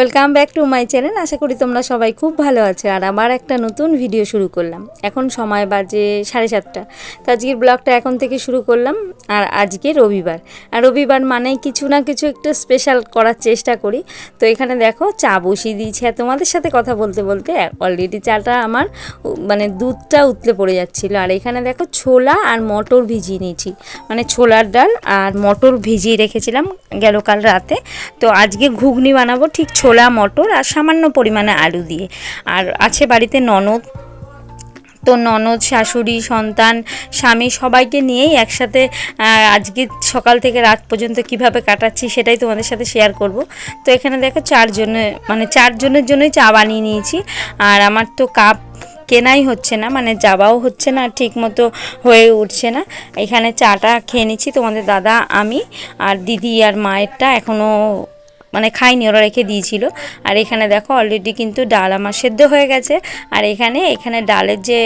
Welcome back to my channel আশা করি তোমরা সবাই খুব ভালো আছো আর আমার একটা নতুন ভিডিও শুরু করলাম। এখন সময় বাজে সাড়ে সাতটা। তো আজকের ব্লগটা এখন থেকে শুরু করলাম আর আজকে রবিবার। আর রবিবার মানেই কিছু না কিছু একটু স্পেশাল করার চেষ্টা করি। তো এখানে দেখো, চা বসিয়ে দিয়েছি। আর তোমাদের সাথে কথা বলতে বলতে অলরেডি চাটা আমার মানে দুধটা উতলে পড়ে যাচ্ছিল। আর এখানে দেখো, ছোলা আর মটর ভিজিয়ে নিয়েছি। মানে ছোলার ডাল আর মটর ভিজিয়ে রেখেছিলাম গেল কাল রাতে। তো আজকে ঘুগনি বানাবো ঠিক ছোলা মটর আর সামান্য পরিমাণে আলু দিয়ে। আর আছে বাড়িতে ননদ। তো ননদ, শাশুড়ি, সন্তান, স্বামী সবাইকে নিয়েই একসাথে আজকে সকাল থেকে রাত পর্যন্ত কীভাবে কাটাচ্ছি সেটাই তোমাদের সাথে শেয়ার করব। তো এখানে দেখো চারজনে মানে চারজনের জন্যই চা বানিয়ে নিয়েছি। আর আমার তো কাপ কেনাই হচ্ছে না মানে যাওয়াও হচ্ছে না ঠিক মতো হয়ে উঠছে না। এখানে চাটা খেয়ে নিচ্ছি তোমাদের দাদা, আমি আর দিদি আর মায়েরটা এখনও মানে খাইনি, ওরা রেখে দিয়েছিল। আর এখানে দেখো অলরেডি কিন্তু ডাল আমার সেদ্ধ হয়ে গেছে। আর এখানে এখানে ডালের যে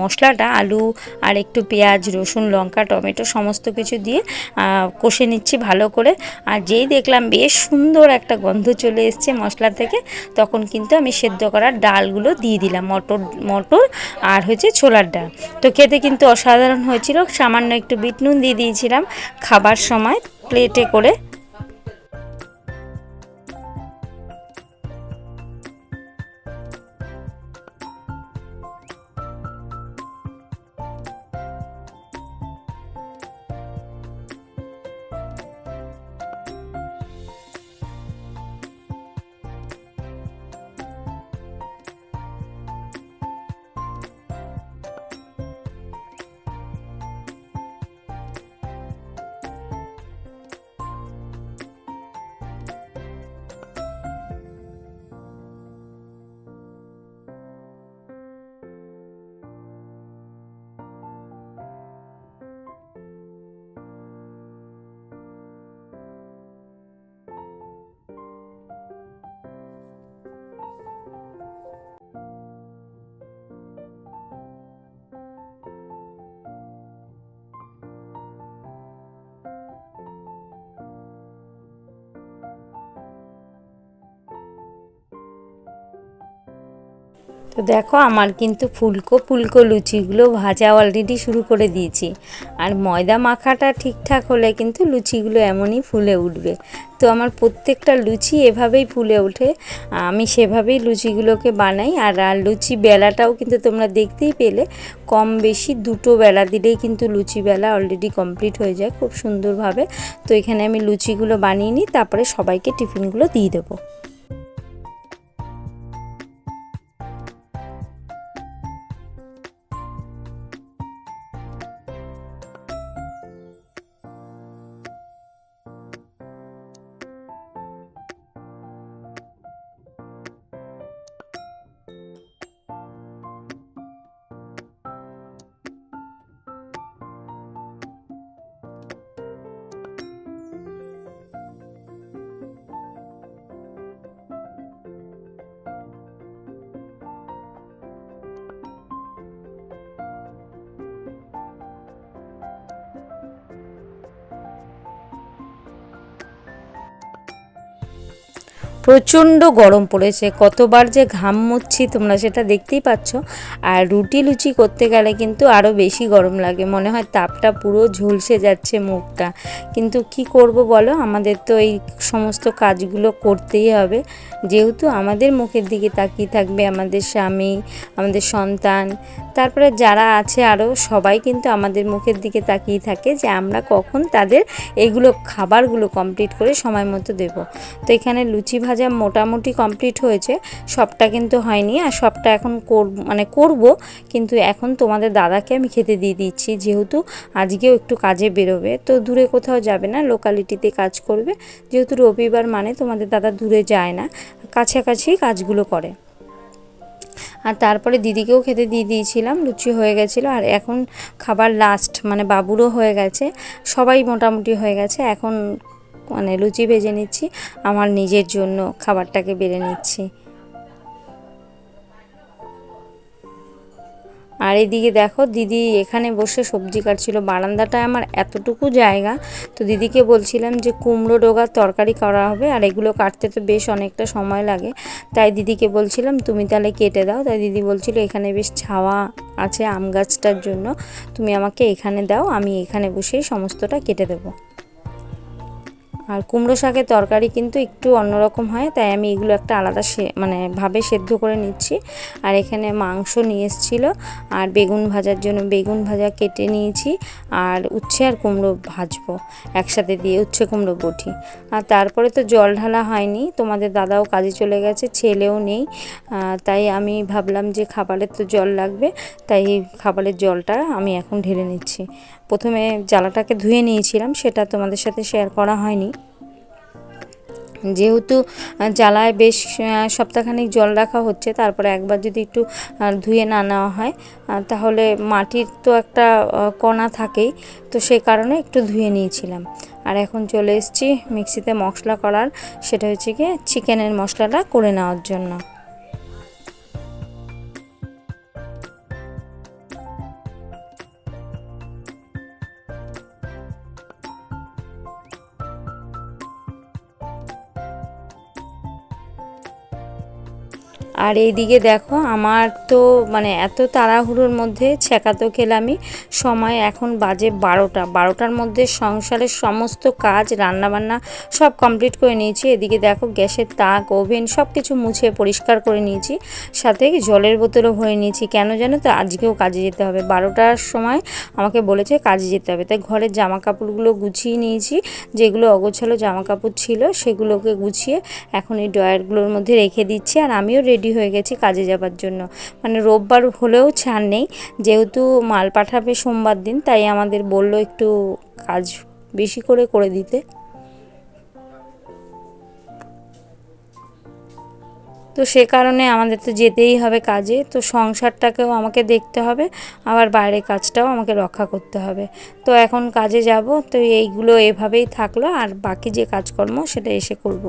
মশলাটা, আলু আর একটু পেঁয়াজ, রসুন, লঙ্কা, টমেটো সমস্ত কিছু দিয়ে কষে নিচ্ছি ভালো করে। আর যেই দেখলাম বেশ সুন্দর একটা গন্ধ চলে এসছে মশলা থেকে, তখন কিন্তু আমি সেদ্ধ করার ডালগুলো দিয়ে দিলাম, মটর মটর আর হচ্ছে ছোলার ডাল। তো খেতে কিন্তু অসাধারণ হয়েছিল, সামান্য একটু বিট নুন দিয়ে দিয়েছিলাম। খাবার সময় প্লেটে করে তো দেখো আমার কিন্তু ফুলকো ফুলকো লুচিগুলো ভাজা অলরেডি শুরু করে দিয়েছি। আর ময়দা মাখাটা ঠিকঠাক হলে কিন্তু লুচিগুলো এমনই ফুলে উঠবে। তো আমার প্রত্যেকটা লুচি এভাবেই ফুলে ওঠে। আমি সেভাবেই লুচিগুলোকে বানাই। আর আর লুচি বেলাটাও কিন্তু তোমরা দেখতেই পেলে, কম বেশি দুটো বেলা দিলেই কিন্তু লুচি বেলা অলরেডি কমপ্লিট হয়ে যায় খুব সুন্দরভাবে। তো এখানে আমি লুচিগুলো বানিয়ে নিই, তারপরে সবাইকে টিফিনগুলো দিয়ে দেবো। প্রচণ্ড গরম পড়েছে। কতবার যে ঘাম মুচ্ছি, তোমরা সেটা দেখতেই পাচ্ছ। আর রুটি লুচি করতে গেলে কিন্তু আরও বেশি গরম লাগে। মনে হয় তাপটা পুরো ঝলসে যাচ্ছে মুখটা। কিন্তু কি করব বলো? আমাদের তো এই সমস্ত কাজগুলো করতেই হবে। যেহেতু আমাদের মুখের দিকে তাকিয়ে থাকবে আমাদের স্বামী, আমাদের সন্তান, তারপরে যারা আছে আরও সবাই কিন্তু আমাদের মুখের দিকে তাকিয়ে থাকে যে আমরা কখন তাদের এইগুলো খাবারগুলো কমপ্লিট করে সময় মতো দেব। তো এখানে লুচি ভাজা মোটামুটি কমপ্লিট হয়েছে, সবটা কিন্তু হয়নি আর সবটা এখন কর মানে করব, কিন্তু এখন তোমাদের দাদাকে আমি খেতে দিয়ে দিচ্ছি, যেহেতু আজকেও একটু কাজে বেরোবে, তো দূরে কোথাও যাবে না লোকালিটিতে কাজ করবে, যেহেতু রবিবার মানে তোমাদের দাদা দূরে যায় না, কাছাকাছি কাজগুলো করে। আর তারপরে দিদিকেও খেতে দিয়ে দিয়েছিলাম, লুচি হয়ে গেছিল, আর এখন খাবার লাস্ট মানে বাবুরও হয়ে গেছে, সবাই মোটামুটি হয়ে গেছে, এখন মানে লুচি ভেজে নিচ্ছি, আমার নিজের জন্য খাবারটাকে বেড়ে নিচ্ছি। আর এদিকে দেখো, দিদি এখানে বসে সবজি কাটছিল। বারান্দাটায় আমার এতটুকু জায়গা, তো দিদিকে বলছিলাম যে কুমড়ো ডোগার তরকারি করা হবে, আর এগুলো কাটতে তো বেশ অনেকটা সময় লাগে। তাই দিদিকে বলছিলাম, তুমি তাহলে কেটে দাও। তাই দিদি বলছিল, এখানে বেশ ছাওয়া আছে আম গাছটার জন্য, তুমি আমাকে এখানে দাও, আমি এখানে বসেই সমস্তটা কেটে দেবো। আর কুমড়ো শাকের তরকারি কিন্তু একটু অন্যরকম হয়, তাই আমি এগুলো একটা আলাদা মানে ভাবে সেদ্ধ করে নিচ্ছি। আর এখানে মাংস নিয়ে এসেছিল, আর বেগুন ভাজার জন্য বেগুন ভাজা কেটে নিয়েছি, আর উচ্ছে আর কুমড়ো ভাজবো, একসাথে দিয়ে উচ্ছে, কুমড়ো, বটি। আর তারপরে তো জল ঢালা হয়নি, তোমাদের দাদাও কাজে চলে গেছে, ছেলেও নেই তাই আমি ভাবলাম যে খাবারের তো জল লাগবে, তাই খাবারের জলটা আমি এখন ঢেলে নিচ্ছি। প্রথমে জ্বালাটাকে ধুয়ে নিয়েছিলাম, সেটা তোমাদের সাথে শেয়ার করা হয়নি। যেহেতু জ্বালায় বেশ সপ্তাহখানিক জল রাখা হচ্ছে, তারপরে একবার যদি একটু ধুয়ে না নেওয়া হয় তাহলে মাটির তো একটা কণা থাকেই, তো সে কারণে একটু ধুয়ে নিয়েছিলাম। আর এখন চলে এসেছি মিক্সিতে মশলা করার, সেটা হচ্ছে কি চিকেনের মশলাটা করে নেওয়ার জন্য। আর এইদিকে দেখো, আমার তো মানে এত তাড়াহুড়োর মধ্যে ছেঁকা তো খেলামই। সময় এখন বাজে বারোটা। বারোটার মধ্যে সংসারের সমস্ত কাজ, রান্নাবান্না সব কমপ্লিট করে নিয়েছি। এদিকে দেখো গ্যাসের তাক, ওভেন সব কিছু মুছে পরিষ্কার করে নিয়েছি। সাথে জলের বোতলও ভরে নিয়েছি। কেন জানো তো, আজকেও কাজে যেতে হবে। বারোটার সময় আমাকে বলেছে কাজে যেতে হবে। তাই ঘরের জামা কাপড়গুলো গুছিয়ে নিয়েছি। যেগুলো অগোছালো জামা কাপড় ছিল, সেগুলোকে গুছিয়ে এখন এই ড্রয়ারগুলোর মধ্যে রেখে দিচ্ছি। আর আমিও রেডি রেডি হয়ে গেছি কাজে যাবার জন্য। মানে রোববার হলেও ছাড় নেই। যেহেতু মাল পাঠাবে সোমবার দিন, তাই আমাদের বলল একটু কাজ বেশি করে করে দিতে। তো সে কারণে আমাদের তো যেতেই হবে কাজে। তো সংসারটাকেও আমাকে দেখতে হবে, আবার বাইরের কাজটাও আমাকে রক্ষা করতে হবে। তো এখন কাজে যাব, তো এইগুলো এভাবেই থাকল, আর বাকি যে কাজকর্ম সেটা এসে করব।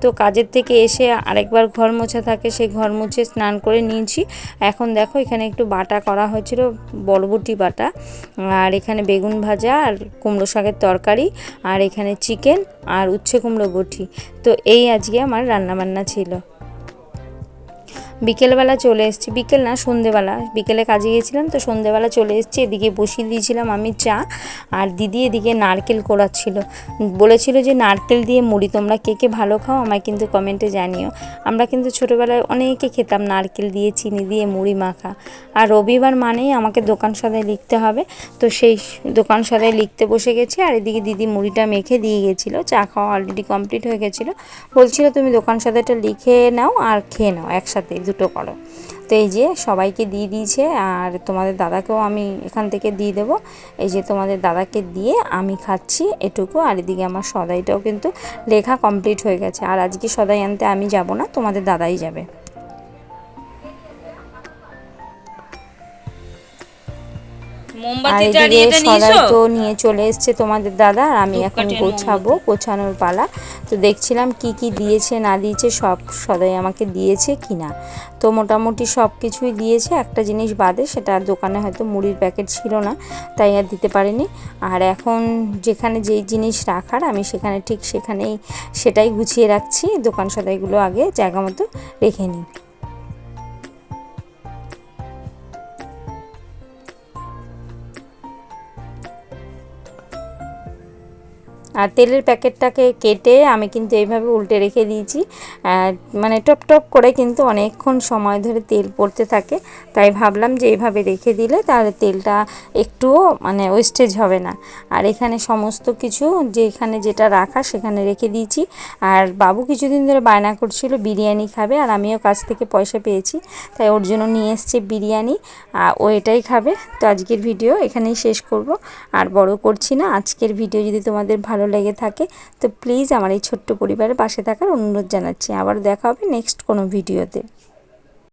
তো কাজের থেকে এসে আরেকবার ঘর মোছা থাকে, সেই ঘর মুছে স্নান করে নিয়েছি। এখন দেখো এখানে একটু বাটা করা হয়েছিল, বরবটি বাটা, আর এখানে বেগুন ভাজা, আর কুমড়ো শাকের তরকারি, আর এখানে চিকেন, আর উচ্ছে কুমড়ো বটি। তো এই আজকে আমার রান্নাবান্না ছিল। বিকেলবেলা চলে এসেছি। বিকেল না, সন্ধেবেলা। বিকেলে কাজে গিয়েছিলাম, তো সন্ধেবেলা চলে এসেছি। এদিকে বসিয়ে দিয়েছিলাম আমি চা, আর দিদি এদিকে নারকেল কোড়াচ্ছিল। বলেছিল যে, নারকেল দিয়ে মুড়ি, তোমরা কে কে ভালো খাও আমায় কিন্তু কমেন্টে জানিও। আমরা কিন্তু ছোটোবেলায় অনেকে খেতাম নারকেল দিয়ে, চিনি দিয়ে মুড়ি মাখা। আর রবিবার মানেই আমাকে দোকান সাদায় লিখতে হবে। তো সেই দোকান সাদায় লিখতে বসে গেছি, আর এদিকে দিদি মুড়িটা মেখে দিয়ে গেছিল চা খাওয়া অলরেডি কমপ্লিট হয়ে গেছিল। বলছিল, তুমি দোকান সাদাটা লিখে নাও আর খেয়ে নাও একসাথে। দুটো করো। তো এই যে সবাইকে দিয়ে দিয়েছে আর তোমাদের দাদাকেও আমি এখান থেকে দিয়ে দেবো। এই যে তোমাদের দাদাকে দিয়ে আমি খাচ্ছি এটুকু আর এদিকে আমার সদাইটাও কিন্তু লেখা কমপ্লিট হয়ে গেছে। আর আজকে সদাই আনতে আমি যাব না, তোমাদের দাদাই যাবে। তো নিয়ে চলে এসছে তোমাদের দাদা আর আমি এখন গোছাবো গোছানোর পালা। তো দেখছিলাম কি কি দিয়েছে না দিয়েছে সব সদাই আমাকে দিয়েছে কি না তো মোটামুটি সব কিছুই দিয়েছে। একটা জিনিস বাদে সেটা দোকানে হয়তো মুড়ির প্যাকেট ছিল না তাই আর দিতে পারিনি। আর এখন যেখানে যেই জিনিস রাখার আমি সেখানে ঠিক সেখানেই সেটাই গুছিয়ে রাখছি। দোকান সদাইগুলো আগে জায়গা মতো রেখে নিই। আর তেলের প্যাকেটটাকে কেটে আমি কিন্তু এইভাবে উল্টে রেখে দিয়েছি। মানে টপ টপ করে কিন্তু অনেকক্ষণ সময় ধরে তেল পড়তে থাকে। তাই ভাবলাম যে এইভাবে রেখে দিলে তাহলে তেলটা একটুও মানে ওয়েস্টেজ হবে না। আর এখানে সমস্ত কিছু যে এখানে যেটা রাখা সেখানে রেখে দিয়েছি। আর বাবু কিছুদিন ধরে বায়না করছিল বিরিয়ানি খাবে আর আমিও কাছ থেকে পয়সা পেয়েছি। তাই ওর জন্য নিয়ে এসছে বিরিয়ানি। ও এটাই খাবে। তো আজকের ভিডিও এখানেই শেষ করব। আর বড় করছি না। আজকের ভিডিও যদি তোমাদের ভালো লেগে থাকে। তো প্লিজ আমার এই ছোট্ট পরিবারের পাশে থাকার অনুরোধ জানাচ্ছি। আবার দেখা হবে নেক্সট কোনো ভিডিওতে